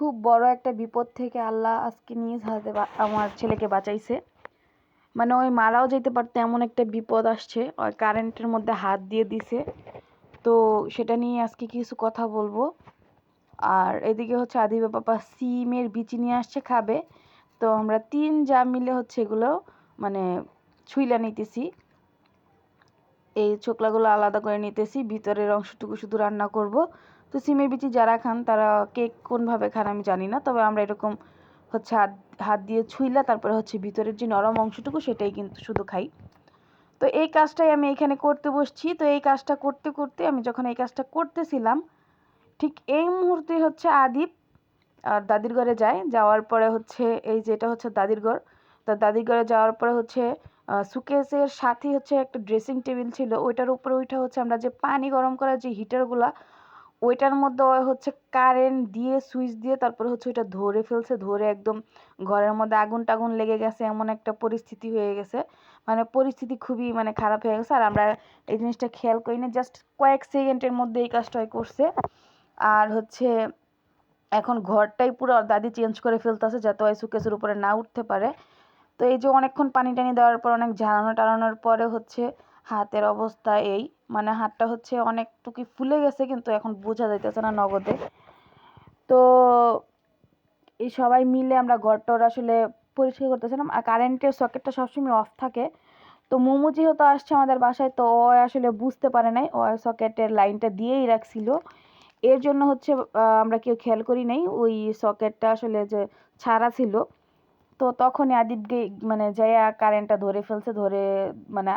খুব বড় একটা বিপদ থেকে আল্লাহ আজকে নিজ হাতে আমার ছেলেকে বাঁচাইছে। মানে ওই মারাও যেতে পারতো, এমন একটা বিপদ আসছে। ওই কারেন্টের মধ্যে হাত দিয়ে দিছে। তো সেটা নিয়ে আজকে কিছু কথা বলব। আর এদিকে হচ্ছে আদিবা পাপা সিমের বিচি নিয়ে আসছে, খাবে। তো আমরা তিন যা মিলে হচ্ছে এগুলো মানে ছুইলা নিতেছি। এই ছোকলাগুলো আলাদা করে নিতেছি, ভিতরের অংশটুকু শুধু রান্না করব। তো সিমের বিচি যারা খান, তারা কেক কোনভাবে খান আমি জানি না, তবে আমরা এরকম হচ্ছে হাত হাত দিয়ে ছুইলা, তারপরে হচ্ছে ভিতরের যে নরম অংশটুকু সেটাই কিন্তু শুধু খাই। তো এই কাজটাই আমি এখানে করতে বসছি। তো এই কাজটা করতে করতে আমি যখন এই কাজটা করতেছিলাম, ঠিক এই মুহূর্তে হচ্ছে আদিপ আর দাদির ঘরে যায়। যাওয়ার পরে হচ্ছে এই যেটা হচ্ছে দাদির ঘর। তো দাদির ঘরে যাওয়ার পরে হচ্ছে সুকেসের সাথে হচ্ছে একটা ড্রেসিং টেবিল ছিল। ওইটার উপরে ওইটা হচ্ছে আমরা যে পানি গরম করার যে হিটারগুলা ওইটার মধ্যে হচ্ছে কারেন্ট দিয়ে সুইচ দিয়ে, তারপরে হচ্ছে ওইটা ধরে ফেলছে, ধরে একদম ঘরের মধ্যে আগুন টাগুন লেগে গেছে, এমন একটা পরিস্থিতি হয়ে গেছে। মানে পরিস্থিতি খুবই মানে খারাপ হয়ে গেছে। আর আমরা এই জিনিসটা খেয়াল করি না জাস্ট কয়েক সেকেন্ডের মধ্যে এই কাজটা করছে। আর হচ্ছে এখন ঘরটাই পুরো দাদি চেঞ্জ করে ফেলতেছে যাতে ওই সুকেসের উপরে না উঠতে পারে। তো এই যে অনেকক্ষণ পানি টানি দেওয়ার পর, অনেক ঝাড়ানো টাড়ানোর পরে হচ্ছে হাতের অবস্থা এই। মানে হাতটা হচ্ছে অনেকটুকু ফুলে গেছে, কিন্তু এখন বোঝা যাইতেছে না নগদে। তো এই সবাই মিলে আমরা ঘরটর আসলে পরিষ্কার করতেছিলাম। আর কারেন্টের সকেটটা সবসময় অফ থাকে। তো মোমো যেহেতু আসছে আমাদের বাসায়, তো ও আসলে বুঝতে পারে নাই। ও সকেটের লাইনটা দিয়েই রাখছিল। এর জন্য হচ্ছে আমরা কেউ খেয়াল করি নাই। ওই সকেটটা আসলে যে ছাড়া ছিল। তো তখনই আদিব মানে যাইয়া কারেন্টটা ধরে ফেলছে, ধরে মানে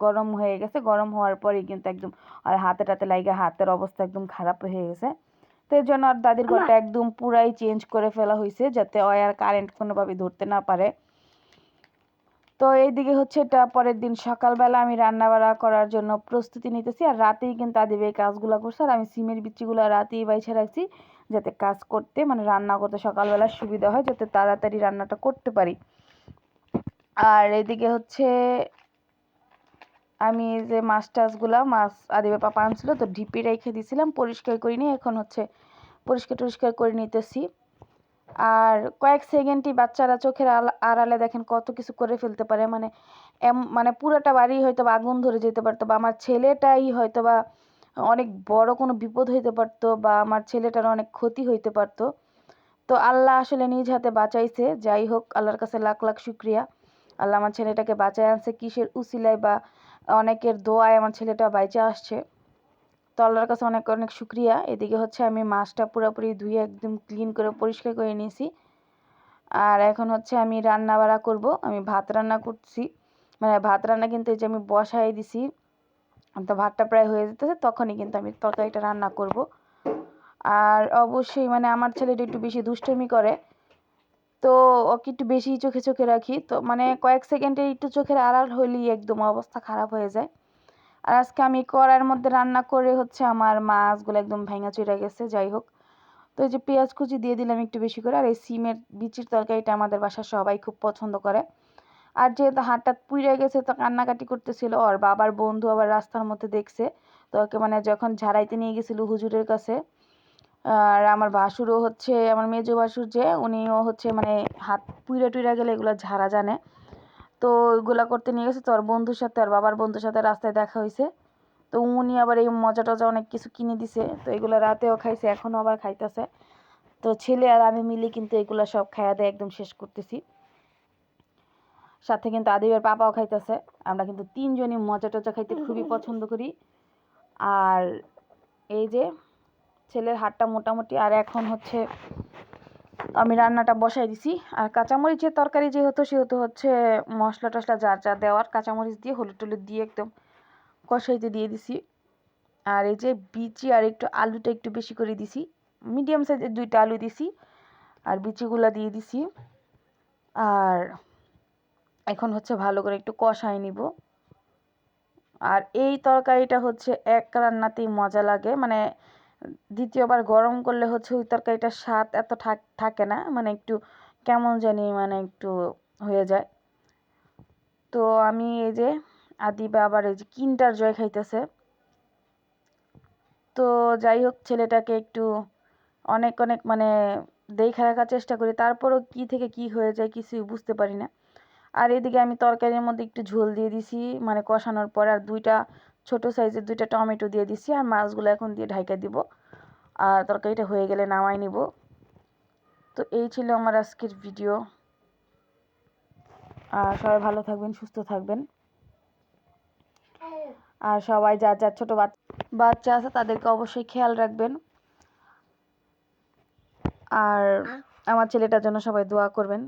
গরম হয়ে গেছে। গরম হওয়ার পরেই কিন্তু একদম আর হাতে টাতে লাগে হাতের অবস্থা একদম খারাপ হয়ে গেছে। তো এর জন্য আর দাদির ঘরটা একদম পুরাই চেঞ্জ করে ফেলা হয়েছে যাতে ওই আর কারেন্ট কোনোভাবে ধরতে না পারে। তো এইদিকে হচ্ছে এটা পরের দিন সকালবেলা আমি রান্না বাড়া করার জন্য প্রস্তুতি নিতেছি। আর রাতেই কিন্তু আদিব এই কাজগুলো করছে। আর আমি সিমের বিচিগুলো রাতেই বাইছে রাখছি যাতে কাজ করতে মানে রান্না করতে সকালবেলা সুবিধা হয় যাতে তাড়াতাড়ি রান্নাটা করতে পারি। আর এদিকে হচ্ছে আমি যে মাছ টাছগুলা মাছ আদিবে পাপা আনছিল, তো ডিপি রেখে দিয়েছিলাম পরিষ্কার করিনি এখন হচ্ছে পরিষ্কার টরিষ্কার করে নিতেছি। আর কয়েক সেকেন্ডই বাচ্চারা চোখের আড়ালে দেখেন কত কিছু করে ফেলতে পারে মানে মানে পুরোটা বাড়ি হয়তো বা আগুন ধরে যেতে পারতো, বা আমার ছেলেটাই হয়তো বা অনেক বড় কোনো বিপদ হইতে পারতো, বা আমার ছেলেটার অনেক ক্ষতি হইতে পারতো। তো আল্লাহ আসলে নিজ হাতে বাঁচাইছে, যাই হোক, আল্লাহর কাছে লাখ লাখ শুক্রিয়া। আল্লাহ আমার ছেলেটাকে বাঁচায় আনছে কিসের উসিলায় বা অনেকের দোয়ায় আমার ছেলেটা বাইচে আসছে। তো আল্লাহর কাছে অনেক অনেক শুক্রিয়া। এদিকে হচ্ছে আমি মাছটা পুরোপুরি ধুয়ে একদম ক্লিন করে পরিষ্কার করে নিয়েছি। আর এখন হচ্ছে আমি রান্না বাড়া করব। আমি ভাত রান্না করছি। মানে ভাত রান্না কিন্তু এই যে আমি বসাই দিছি, তো ভাতটা প্রায় হয়ে যেতেছে, তখনই কিন্তু আমি তরকারিটা রান্না করব। আর অবশ্যই মানে আমার ছেলেটা একটু বেশি দুষ্টমি করে। তো ওকে একটু বেশি চোখে চোখে রাখি। তো মানে কয়েক সেকেন্ডে একটু চোখের আড়াল হলেই একদম অবস্থা খারাপ হয়ে যায়। আর আজকে আমি কড়ার মধ্যে রান্না করে হচ্ছে আমার মাছগুলো একদম ভেঙে চুরে গেছে যাই হোক। তো এই যে পেঁয়াজ কুচি দিয়ে দিলাম একটু বেশি করে আর এই সিমের বিচির তরকারিটা আমাদের বাসার সবাই খুব পছন্দ করে। আর যেহেতু হাতটা পুড়ে গেছে তো কান্নাকাটি করতেছিল ওর বাবার বন্ধু আবার রাস্তার মধ্যে দেখছে। তো ওকে মানে যখন ঝাড়াইতে নিয়ে গেছিল হুজুরের কাছে আর আমার ভাসুরও হচ্ছে, আমার মেজো ভাসুর যে, উনিও হচ্ছে মানে হাত পুইরা টুইরা গেলে এগুলো ঝাড়া জানে। তো ওইগুলো করতে নিয়ে গেছে, তো আর বন্ধুর সাথে আর বাবার বন্ধুর সাথে রাস্তায় দেখা হয়েছে। তো উনি আবার এই মজা টজা অনেক কিছু কিনে দিছে, তো এগুলো রাতেও খাইছে এখনও আবার খাইতেছে। তো ছেলে আর আমি মিলে কিন্তু এগুলো সব খাইয়া দিয়ে একদম শেষ করতেছি। সাথে কিন্তু আদিবের পাপাও খাইতেছে, আমরা কিন্তু তিনজনই মজা টজা খাইতে খুবই পছন্দ করি। আর এই যে ছেলের হাতটা মোটামুটি, আর এখন হচ্ছে আমি রান্নাটা বসাই দিছি। আর কাঁচামরিচের তরকারি যেহেতু, সেহেতু হচ্ছে মশলা টশলা যার যা দেওয়ার কাঁচামরিচ দিয়ে, হলুদ টলুদ দিয়ে একদম কষাইতে দিয়ে দিছি। আর এই যে বিচি আর একটু আলুটা একটু বেশি করে দিছি। মিডিয়াম সাইজের দুইটা আলু দিছি, আর বিচিগুলা দিয়ে দিছি। আর এখন হচ্ছে ভালো করে একটু কষাই নিব। আর এই তরকারিটা হচ্ছে এক রান্নাতেই মজা লাগে। মানে দ্বিতীয়বার গরম করলে হচ্ছে ওই তরকারিটার স্বাদ এত থাকে না মানে একটু কেমন জানি মানে একটু হয়ে যায়। তো আমি এই যে আদিবা আবার এই যে কিনটার জয় খাইতেছে। তো যাই হোক, ছেলেটাকে একটু অনেক অনেক মানে দেখে রাখার চেষ্টা করি, তারপরও কি থেকে কি হয়ে যায় কিছুই বুঝতে পারি না। আর এদিকে আমি তরকারির মধ্যে একটু ঝোল দিয়ে দিছি মানে কষানোর পর আর দুইটা ছোট সাইজের দুইটা টমেটো দিয়ে দিছি আর মাছগুলো এখন দিয়ে ঢাইকা দিব। আর তরকারিটা হয়ে গেলে নামাই নিব। তো এই ছিল আমার আজকের ভিডিও। আর সবাই ভালো থাকবেন, সুস্থ থাকবেন। আর সবাই যার যার ছোট বাচ্চা আছে তাদেরকে অবশ্যই খেয়াল রাখবেন। আর আমার ছেলেটার জন্য সবাই দোয়া করবেন।